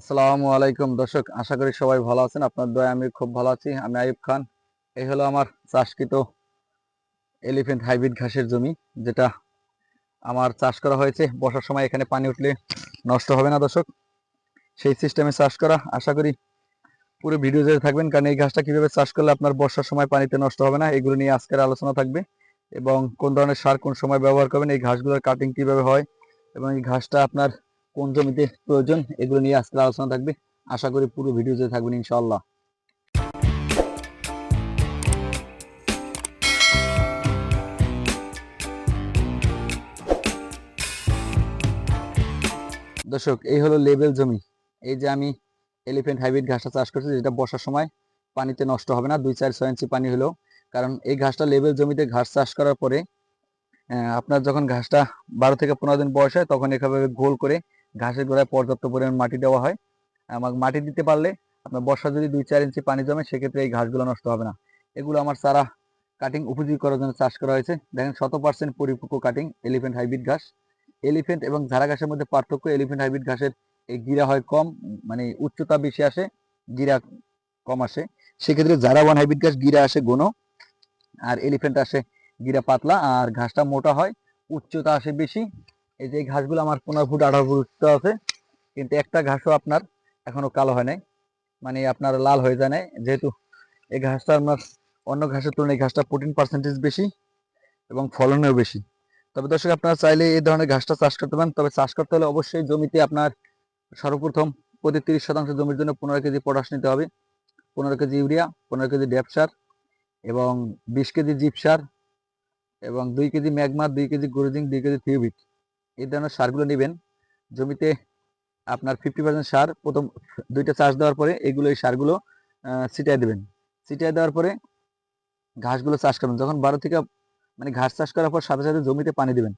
আসসালামু আলাইকুম। দর্শক, আশা করি সবাই ভালো আছেন। আপনার দয়া আমি খুব ভালো আছি। আমি আইব খান। এই হলো আমার চাষকৃত এলিফেন্ট হাইব্রিড ঘাসের জমি, যেটা আমার চাষ করা হয়েছে। বর্ষার সময় এখানে পানি উঠলে নষ্ট হবে না, দর্শক। সেই সিস্টেমে চাষ করা। আশা করি পুরো ভিডিও জুড়ে থাকবেন, কারণ এই ঘাসটা কীভাবে চাষ করলে আপনার বর্ষার সময় পানিতে নষ্ট হবে না, এগুলো নিয়ে আজকের আলোচনা থাকবে। এবং কোন ধরনের সার কোন সময় ব্যবহার করবেন, এই ঘাসগুলোর কাটিং কীভাবে হয়, এবং এই ঘাসটা আপনার কোন জমিতে প্রয়োজন, এগুলো নিয়ে আজকে আলোচনা থাকবে। আশা করি পুরো ভিডিওতে থাকবেন ইনশাআল্লাহ। দর্শক, এই হলো লেবেল জমি। এই যে আমি এলিফেন্ট হাইব্রিড ঘাসটা চাষ করছি, যেটা বর্ষার সময় পানিতে নষ্ট হবে না, দুই চার ছয় ইঞ্চি পানি হলেও। কারণ এই ঘাসটা লেবেল জমিতে ঘাস চাষ করার পরে আপনার যখন ঘাসটা বারো থেকে পনেরো দিন বয়স হয়, তখন এভাবে গোল করে ঘাসের গোড়ায় পর্যাপ্ত পরিমাণ মাটি দেওয়া হয়। মাটি দিতে পারলে আপনার বর্ষা যদি দুই চার ইঞ্চি পানি জমে, সেক্ষেত্রে এই ঘাসগুলো নষ্ট হবে না। এগুলো আমার চারা কাটিং উপযোগী করার জন্য চাষ করা হয়েছে। দেখেন শত পার্সেন্ট পরিপক্ক কাটিং এলিফেন্ট হাইব্রিড ঘাস। এলিফেন্ট এবং ঝাড়া ঘাসের মধ্যে পার্থক্য এলিফেন্ট হাইব্রিড ঘাসের এই গিরা হয় কম মানে উচ্চতা বেশি আসে, গিরা কম আসে। সেক্ষেত্রে ঝাড়া ওয়ান হাইব্রিড ঘাস গিরা আসে ঘন, আর এলিফেন্ট আসে গিরা পাতলা, আর ঘাসটা মোটা হয়, উচ্চতা আসে বেশি এই যে ঘাসগুলো আমার পনেরো ফুট, আঠারো ফুট উচ্চতা আছে, কিন্তু একটা ঘাসও আপনার এখনও কালো হয় নাই। মানে আপনার লাল হয়ে যায় নাই। যেহেতু এই ঘাসটা আপনার অন্য ঘাসের তুলনায় এই ঘাসটা প্রোটিন পার্সেন্টেজ বেশি এবং ফলনেও বেশি। তবে দর্শক, আপনারা চাইলে এই ধরনের ঘাসটা চাষ করতে পারেন। তবে চাষ করতে হলে অবশ্যই জমিতে আপনার সর্বপ্রথম প্রতি তিরিশ শতাংশ জমির জন্য পনেরো কেজি পটাশ নিতে হবে। পনেরো কেজি ইউরিয়া, পনেরো কেজি ড্যাপ সার এবং বিশ কেজি জিপ সার এবং দুই কেজি ম্যাগমা, দুই কেজি গুরুজিং দুই কেজি থিওবিট। এই ধরনের সারগুলো নেবেন। জমিতে আপনার ফিফটি পার্সেন্ট সার, প্রথম দুইটা চাষ দেওয়ার পরে এগুলো এই সারগুলো ছিটাই দেবেন। ছিটাই দেওয়ার পরে ঘাসগুলো চাষ করবেন। যখন বারো থেকে মানে ঘাস চাষ করার পর সাথে সাথে জমিতে পানি দিবেন।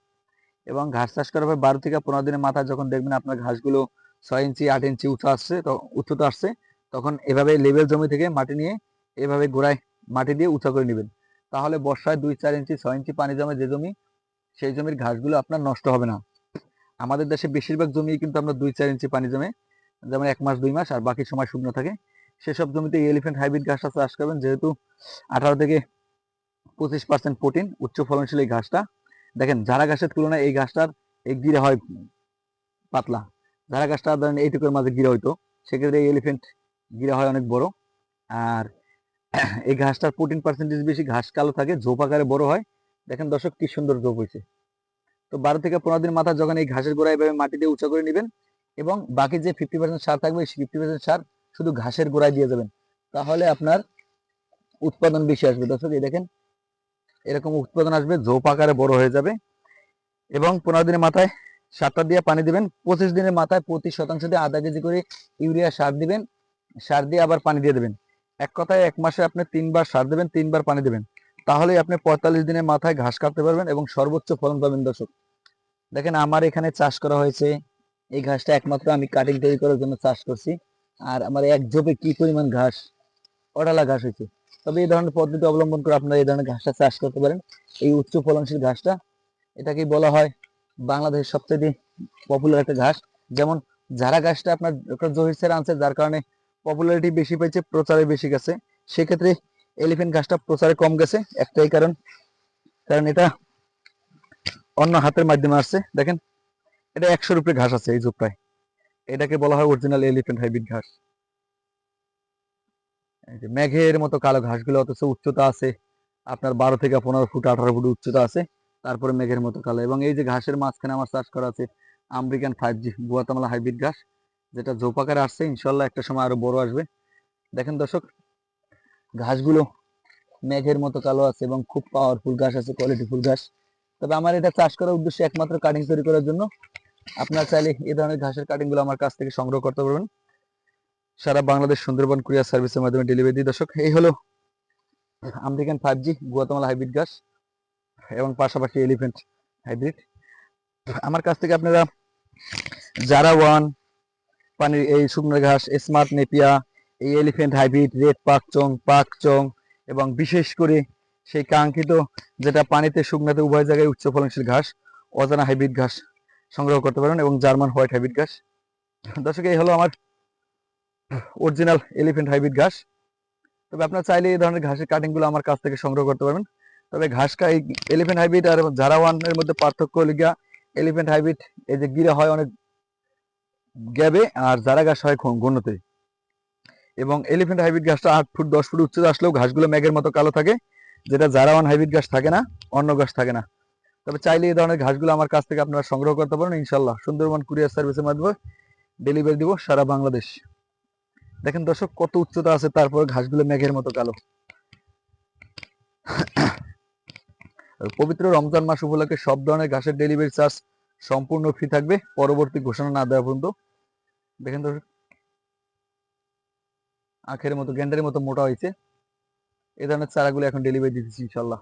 এবং ঘাস চাষ করার পর বারো থেকে পনেরো দিনের মাথায় যখন দেখবেন আপনার ঘাসগুলো ছয় ইঞ্চি, আট ইঞ্চি উঁচু আসছে, তো উচ্চতা আসছে, তখন এভাবে লেবেল জমি থেকে মাটি নিয়ে এভাবে গোড়ায় মাটি দিয়ে উঁচা করে নেবেন। তাহলে বর্ষায় দুই, চার ইঞ্চি, ছয় ইঞ্চি পানি জমে যে জমি, সেই জমির ঘাসগুলো আপনার নষ্ট হবে না। আমাদের দেশে বেশিরভাগ জমি কিন্তু আমরা দুই চার ইঞ্চি পানি জমে, যেমন এক মাস, দুই মাস, আর বাকি সময় শুকনো থাকে। সেসব জমিতে এলিফেন্ট হাইব্রিড ঘাসটা চাষ করবেন। যেহেতু আঠারো থেকে পঁচিশ পার্সেন্ট প্রোটিন উচ্চ ফলনশীল এই ঘাসটা। দেখেন ঝাড়া ঘাসের তুলনায় এই ঘাসটার এই গিরে হয় পাতলা। ঝাড়া ঘাসটা ধরেন এইটুকুর মাঝে গিরে হইতো, সেক্ষেত্রে এই এলিফেন্ট গিরা হয় অনেক বড়। আর এই ঘাসটার প্রোটিন পার্সেন্টেজ বেশি, ঘাস কালো থাকে, ঝোপ আকারে বড় হয়। দেখেন দর্শক, কি সুন্দর ঝোপ হয়েছে তো বারো থেকে পনেরো দিন মাথা যখন এই ঘাসের গোড়া এভাবে মাটি দিয়ে উঁচা করে নেবেন এবং বাকি যে ফিফটি পার্সেন্ট সার থাকবে, সেই ফিফটি পার্সেন্ট সার শুধু ঘাসের গোড়ায় দিয়ে যাবেন তাহলে আপনার উৎপাদন বেশি আসবে। দর্শক, এই দেখেন, এরকম উৎপাদন আসবে, ঝোপ আকারে বড় হয়ে যাবে এবং পনেরো দিনের মাথায় সারটা দিয়ে পানি দিবেন। পঁচিশ দিনের মাথায় প্রতি শতাংশ দিয়ে আধা কেজি করে ইউরিয়া সার দিবেন। সার দিয়ে আবার পানি দিয়ে দেবেন। এক কথায় এক মাসে আপনি তিনবার সার দেবেন, তিনবার পানি দেবেন। তাহলে আপনি পঁয়তাল্লিশ দিনের মাথায় ঘাস কাটতে পারবেন এবং সর্বোচ্চ ফলন পাবেন দর্শক। দেখেন, আমার এখানে চাষ করা হয়েছে। এই ঘাসটা একমাত্র আমি কাটিং তৈরি করার জন্য চাষ করছি। আর আমার এক জোপে কি পরিমাণ ঘাস, অডালা ঘাস হয়েছে? তবে এই ধরনের পদ্ধতি অবলম্বন করে আপনারা এই ধরনের ঘাসটা চাষ করতে পারেন। এই উচ্চ ফলনশীল ঘাসটা, এটাকেই বলা হয় বাংলাদেশের সবচেয়ে পপুলার একটা ঘাস। যেমন যারা ঘাসটা আপনার একটা জহির স্যার আনছে, যার কারণে পপুলারিটি বেশি পেয়েছে, প্রচারে বেশি গেছে। সেক্ষেত্রে এলিফেন্ট ঘাসটা প্রচারে কম গেছে, একটাই কারণ। কারণ এটা অন্য হাতের মাধ্যমে আসছে। দেখেন, এটা একশোর উপরে ঘাস আছে এই জোপটায় এটাকে বলা হয় অরিজিনাল এলিফেন্ট হাইব্রিড ঘাস। মেঘের মতো কালো ঘাসগুলো, অথচ উচ্চতা আছে আপনার বারো থেকে পনেরো ফুট, আঠারো ফুট উচ্চতা আছে। তারপরে মেঘের মতো কালো। এবং এই যে ঘাসের মাঝখানে আমার চাষ করা আছে, American five G Guatemala hybrid ঘাস, যেটা জোপাকারে আসছে। ইনশাল্লাহ একটা সময় আরও বড় আসবে। দেখেন দর্শক ঘাসগুলো মেঘের মতো কালো আছে এবং খুব পাওয়ারফুল ঘাস আছে কোয়ালিটিফুল ঘাস। তবে আমার এটা চাষ করার উদ্দেশ্যে একমাত্র কাটিং তৈরি করার জন্য। আপনারা চাইলে এই ধরনের ঘাসের কাটিংগুলো আমার কাছ থেকে সংগ্রহ করতে পারবেন। সারা বাংলাদেশ সুন্দরবন কুরিয়ার সার্ভিসের মাধ্যমে ডেলিভারি দিই। দর্শক, এই হলো American five G Guatemala hybrid ঘাস এবং পাশাপাশি এলিফেন্ট হাইব্রিড আমার কাছ থেকে আপনারা জারা ওয়ান পানির এই শুকনো ঘাস স্মার্ট নেপিয়া এই এলিফেন্ট হাইব্রিড রেড পাক চং পাক চং এবং বিশেষ করে সেই কাঙ্ক্ষিত যেটা পানিতে শুকনাতে উভয় জায়গায় উচ্চ ফলনশীল ঘাস, অজানা হাইব্রিড ঘাস সংগ্রহ করতে পারেন এবং জার্মান হোয়াইট হাইব্রিড ঘাস। দর্শক, এই হলো আমার অরিজিনাল এলিফেন্ট হাইব্রিড ঘাস। তবে আপনার চাইলে এই ধরনের ঘাসের কাটিংগুলো আমার কাছ থেকে সংগ্রহ করতে পারবেন। তবে ঘাস এই এলিফেন্ট হাইব্রিড আর জারা ওয়ানের মধ্যে পার্থক্য হলো গিয়া এলিফেন্ট হাইব্রিড এই যে গিরা হয় অনেক গ্যাবে আর জারা ঘাস হয় ঘন- ঘনতে এবং এলিফেন্ট হাইব্রিড গাছটা আট ফুট, দশ ফুট উচ্চতা আসলেও ঘাসগুলো ম্যাগের মতো কালো থাকে, যেটা জারা ওয়ান হাইব্রিড ঘাস থাকে না, অন্য ঘাস থাকে না। তবে চাইলে এই ধরনের ঘাসগুলো আমার কাছ থেকে আপনারা সংগ্রহ করতে পারেন ইনশাল্লাহ সুন্দরবন কুরিয়ার সার্ভিসের মাধ্যমে ডেলিভারি দিব সারা বাংলাদেশ। দেখেন দর্শক, কত উচ্চতা আছে, তারপর ঘাসগুলো মেঘের মতো কালো। পবিত্র রমজান মাস উপলক্ষে সব ধরনের ঘাসের ডেলিভারি চার্জ সম্পূর্ণ ফ্রি থাকবে, পরবর্তী ঘোষণা না দেওয়া পর্যন্ত। দেখেন দর্শক আখের মতো গ্যান্ডারের মতো মোটা হয়েছে। এ ধরনের চারাগুলো এখন ডেলিভারি দিতেছি ইনশাল্লাহ।